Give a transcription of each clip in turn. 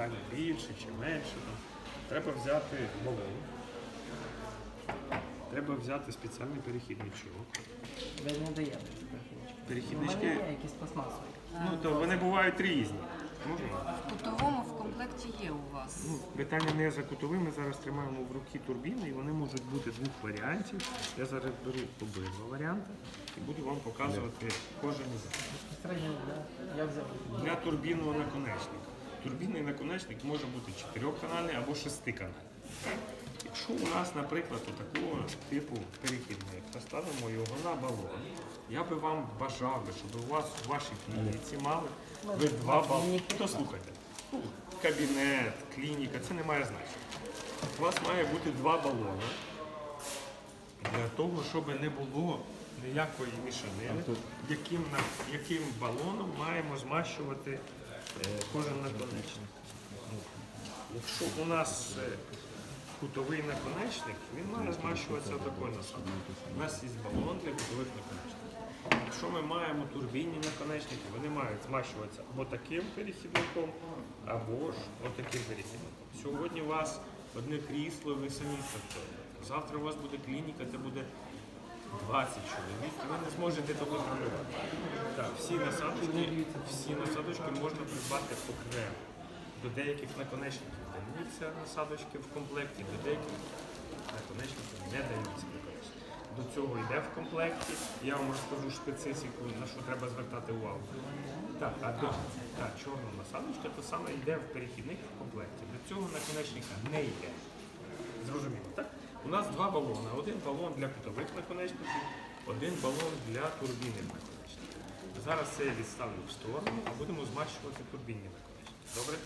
питання більше чи менше. Там. Треба взяти балон. Треба взяти спеціальний перехідничок. Ви не даєте перехіднички. Перехіднички? У мене є якісь пластмасові. Ну, то вони бувають різні. Можна? В кутовому в комплекті є у вас. Ну, питання не за кутовим, ми зараз тримаємо в руки турбіни, і вони можуть бути двох варіантів. Я зараз беру обидва варіанти і буду вам показувати кожен із них. Я, я взяв. Для турбінного наконечника. Турбінний наконечник може бути чотирьохканальний або шестиканальний. Якщо у нас, наприклад, у такого типу перехідник, поставимо його на балон, я би вам бажав, би, щоб у вас у вашій клініці мали ви два балони. То слухайте, ну, кабінет, клініка, це не має значення. У вас має бути два балони для того, щоб не було ніякої мішанини, яким, яким балоном маємо змащувати кожен наконечник. Якщо у нас е, кутовий наконечник, він має змащуватися такою насадкою. У нас є балон для кутових наконечників. Якщо ми маємо турбінні наконечники, вони мають змащуватися або таким перехідником, або ж отаким перехідником. Сьогодні у вас одне крісло, ви самі працюєте. Завтра у вас буде клініка, це буде 20 чоловік, ви не зможете то контролювати. Так, всі насадочки, всі насадочки можна придбати окремо. До деяких наконечників даються насадочки в комплекті, до деяких наконечників не даються наконечники. До цього йде в комплекті. Я вам розкажу специфіку, на що треба звертати увагу. Так, а до так, чорна насадочка, то саме йде в перехідник в комплекті. До цього наконечника не йде. Зрозуміло, так? У нас два балони. Один балон для кутових наконечників, один балон для турбінних наконечників. Зараз це я відставлю в сторону, а будемо змащувати турбінні наконечники. Добре?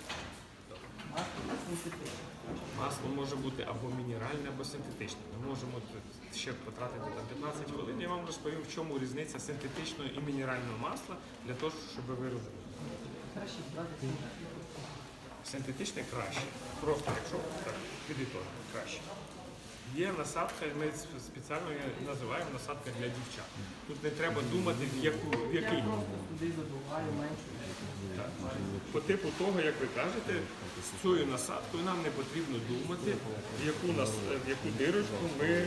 Масло. Може бути або мінеральне, або синтетичне. Ми можемо ще потратити там 15 хвилин. Я вам розповім, в чому різниця синтетичного і мінерального масла для того, щоб ви розуміли. Синтетичне. Краще. Просто якщо так, підітожно, краще. Є насадка, ми спеціально її називаємо насадка для дівчат. Тут не треба думати, в, яку, в Я який. просто туди задуваю менше. Так. По типу того, як ви кажете, з цією насадкою нам не потрібно думати, в яку, нас, в яку дирочку ми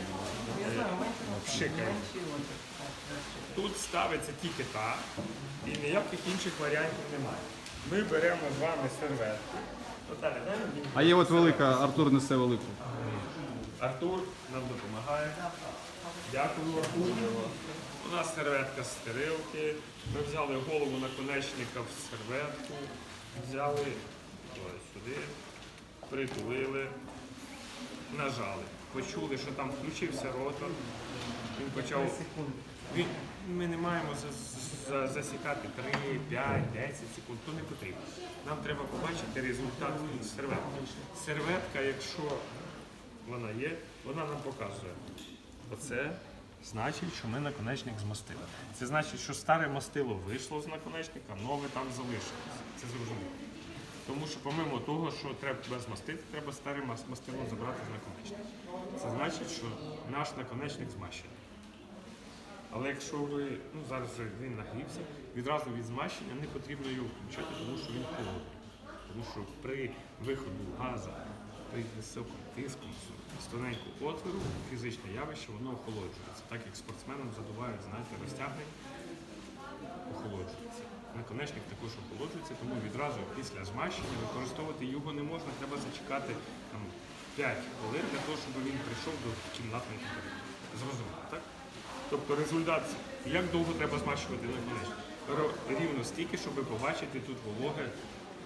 краще. Тут ставиться тільки та, і ніяких інших варіантів немає. Ми беремо з вами серветку. Наталя, дай мені. А є от велика, Артур несе велику. Артур нам допомагає. Дякую, Артур. У нас серветка з стерилки. Ми взяли голову наконечника в серветку, взяли ось сюди, притулили, нажали. Почули, що там включився ротор. Він почав. Він, ми не маємо за- за- засікати 3, 5, 10 секунд, то не потрібно. Нам треба побачити результат серветки. Серветка, якщо вона є, вона нам показує. Оце значить, що ми наконечник змастили. Це значить, що старе мастило вийшло з наконечника, нове там залишилося. Це зрозуміло. Тому що помимо того, що треба змастити, треба старе мас- мастило забрати з наконечника. Це значить, що наш наконечник змащений. Але якщо ви ну зараз він нагрівся, відразу від змащення не потрібно його включати, тому що він холодний. Тому що при виходу газу, при високому тиску тоненького отвору, фізичне явище, воно охолоджується. Так як спортсменам задувають, знаєте, розтягнення, охолоджується. Наконечник також охолоджується, тому відразу після змащення використовувати його не можна, треба зачекати там, 5 хвилин для того, щоб він прийшов до кімнатної температури. Зрозуміло, так? Тобто результат, як довго треба змащувати наконечник? Рівно стільки, щоб побачити тут вологе,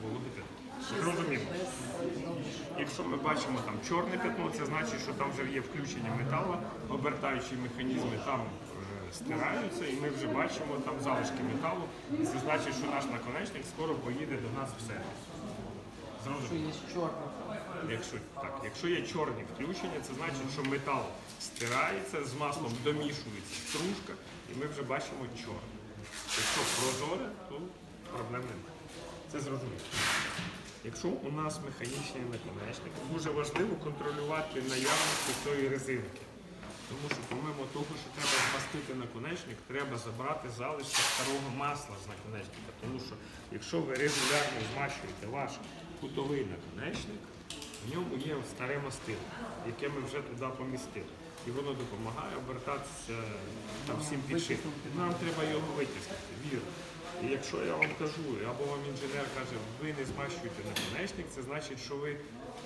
вологе пятно. Якщо ми бачимо там чорне пятно, це значить, що там вже є включення металу, обертаючі механізми там е, стираються, і ми вже бачимо там залишки металу. І це значить, що наш наконечник скоро поїде до нас в сервіс. Є. Якщо так, якщо є чорні включення, це значить, що метал стирається, з маслом домішується стружка, і ми вже бачимо чорне. Якщо прозоре, то проблем немає. Це зрозуміло. Якщо у нас механічний наконечник, дуже важливо контролювати наявність цієї резинки. Тому що помимо того, що треба змастити наконечник, треба забрати залишки старого масла з наконечника. Тому що якщо ви регулярно змащуєте ваш кутовий наконечник, в ньому є старе мастило, яке ми вже туди помістили. І воно допомагає обертатися там всім підшипом. Нам треба його витіснити, вірно. І якщо я вам кажу, або вам інженер каже, ви не змащуєте наконечник, це значить, що ви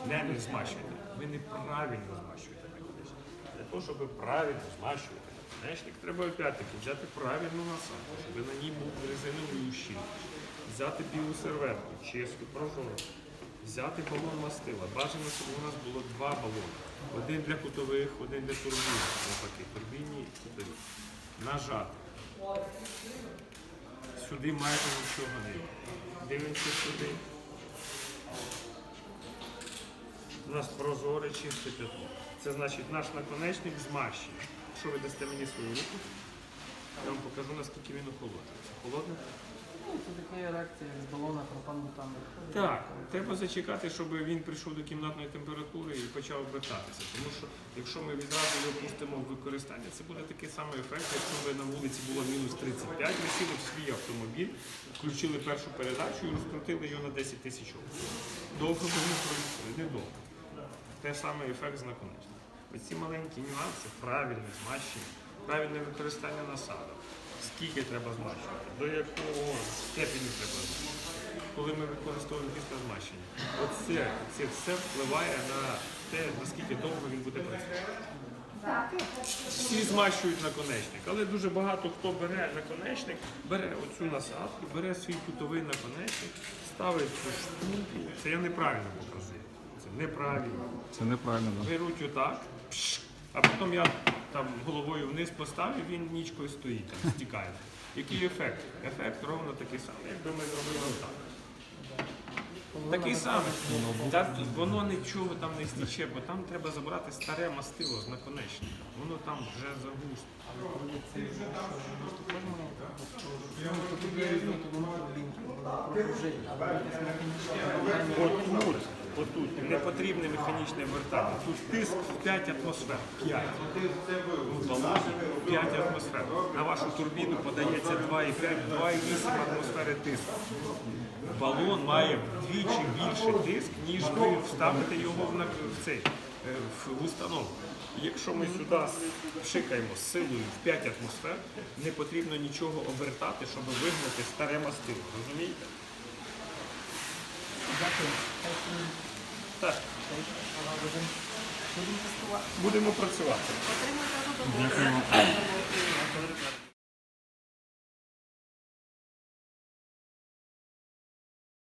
не, не змащуєте. Ви неправильно змащуєте наконечник. Для того, щоб ви правильно змащувати наконечник, треба опять-таки взяти правильну насадку, щоб на ній був резиновий ущільнювач, взяти білу серветку, чисту, прозору, взяти балон мастила. Бажано, щоб у нас було два балони. Один для кутових, один для турбін. Навпаки, турбінні і кутові. Нажати. Сюди майже нічого не є. Дивимося сюди. У нас прозоре чисте п'ятно. Це значить наш наконечник змащений. Якщо ви дасте мені свою руку, я вам покажу, наскільки він охолоджується. Холодний? Ну, це така реакція з балона пропан-бутану. Так, треба зачекати, щоб він прийшов до кімнатної температури і почав обертатися. Тому що якщо ми відразу його пустимо в використання, це буде такий самий ефект, якщо би на вулиці було мінус 35, ми сіли в свій автомобіль, включили першу передачу і розкрутили його на 10 тисяч років. Довго би не проїхали, недовго. Те самий ефект з. Оці маленькі нюанси, правильне змащення, правильне використання насадок. Скільки треба змащувати, до якого степені треба змащувати, коли ми використовуємо після змащення. Оце, це все впливає на те, наскільки довго він буде працювати. Всі змащують наконечник, але дуже багато хто бере наконечник, бере оцю насадку, бере свій кутовий наконечник, ставить цю штуку. Це я неправильно показую. Це неправильно Це неправильно. Да. беруть отак, пш, а потім я там головою вниз поставив, він нічкою стоїть, там, стікає. Який ефект? Ефект ровно такий самий, якби ми зробили отак. Такий самий. Та, воно нічого там не стіче, бо там треба забрати старе мастило з наконечника. Воно там вже загусто. Отут, отут не потрібне механічне вертання. Тут тиск в 5 атмосфер. 5. В 5 атмосфер. На вашу турбіну подається 2,5, 2,8 атмосфери тиску. Балон має вдвічі більше тиск, ніж ви вставите його в, на- в цей, е, в установку. Якщо ми сюди пшикаємо з силою в 5 атмосфер, не потрібно нічого обертати, щоб вигнати старе мастило. Розумієте? Дякую. Так, Будемо працювати. Задоволення.